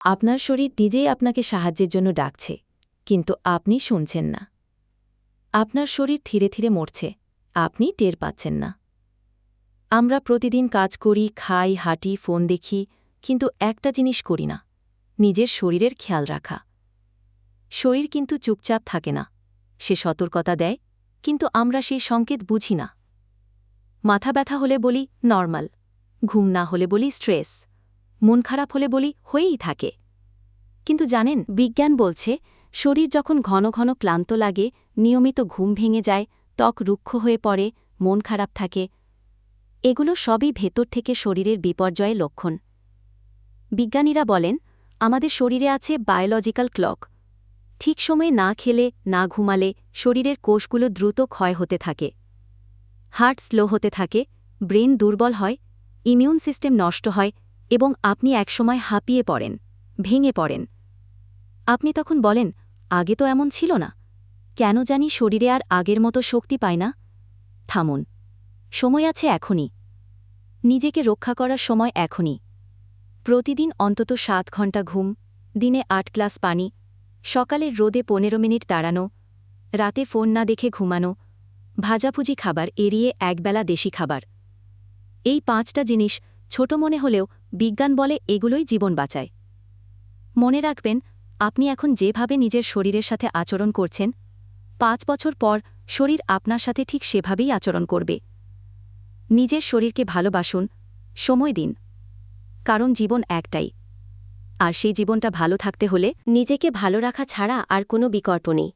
আপনার শরীর নিজেই আপনাকে সাহায্যের জন্য ডাকছে, কিন্তু আপনি শুনছেন না। আপনার শরীর ধীরে ধীরে মরছে, আপনি টের পাচ্ছেন না। আমরা প্রতিদিন কাজ করি, খাই, হাঁটি, ফোন দেখি, কিন্তু একটা জিনিস করি না, নিজের শরীরের খেয়াল রাখা। শরীর কিন্তু চুপচাপ থাকে না, সে সতর্কতা দেয়, কিন্তু আমরা সেই সংকেত বুঝি না। মাথা ব্যথা হলে বলি নর্মাল ঘুম না হলে বলি স্ট্রেস মন খারাপ হলে বলি, হয়েই থাকে। কিন্তু জানেন, বিজ্ঞান বলছে, শরীর যখন ঘন ঘন ক্লান্ত লাগে, নিয়মিত ঘুম ভেঙে যায়, ত্বক রুক্ষ হয়ে পড়ে, মন খারাপ থাকে। এগুলো সবই ভেতর থেকে শরীরের বিপর্যয়ের লক্ষণ। বিজ্ঞানীরা বলেন, আমাদের শরীরে আছে বায়োলজিক্যাল ক্লক। ঠিক সময়ে না খেলে, না ঘুমালে, শরীরের কোষগুলো দ্রুত ক্ষয় হতে থাকে। হার্ট স্লো হতে থাকে, ব্রেন দুর্বল হয়, ইমিউন সিস্টেম নষ্ট হয় এবং আপনি একসময় হাঁপিয়ে পড়েন, ভেঙে পড়েন। আপনি তখন বলেন, আগে তো এমন ছিল না। কেন জানি শরীরে আর আগের মতো শক্তি পায় না। থামুন। সময় আছে এখনই। নিজেকে রক্ষা করার সময় এখনই। প্রতিদিন অন্তত সাত ঘণ্টা ঘুম, দিনে আট গ্লাস পানি সকালের রোদে পনেরো মিনিট দাঁড়ানো, রাতে ফোন না দেখে ঘুমানো, ভাজাভুজি খাবার এড়িয়ে একবেলা দেশি খাবার। এই পাঁচটা জিনিস ছোট মনে হলেও বিজ্ঞান বলে এগুলোই জীবন বাঁচায়। মনে রাখবেন, আপনি এখন যেভাবে নিজের শরীরের সাথে আচরণ করছেন, পাঁচ বছর পর শরীর আপনার সাথে ঠিক সেভাবেই আচরণ করবে। নিজের শরীরকে ভালোবাসুন, সময় দিন। কারণ জীবন একটাই। আর সেই জীবনটা ভালো থাকতে হলে নিজেকে ভালো রাখা ছাড়া আর কোনো বিকল্প নেই।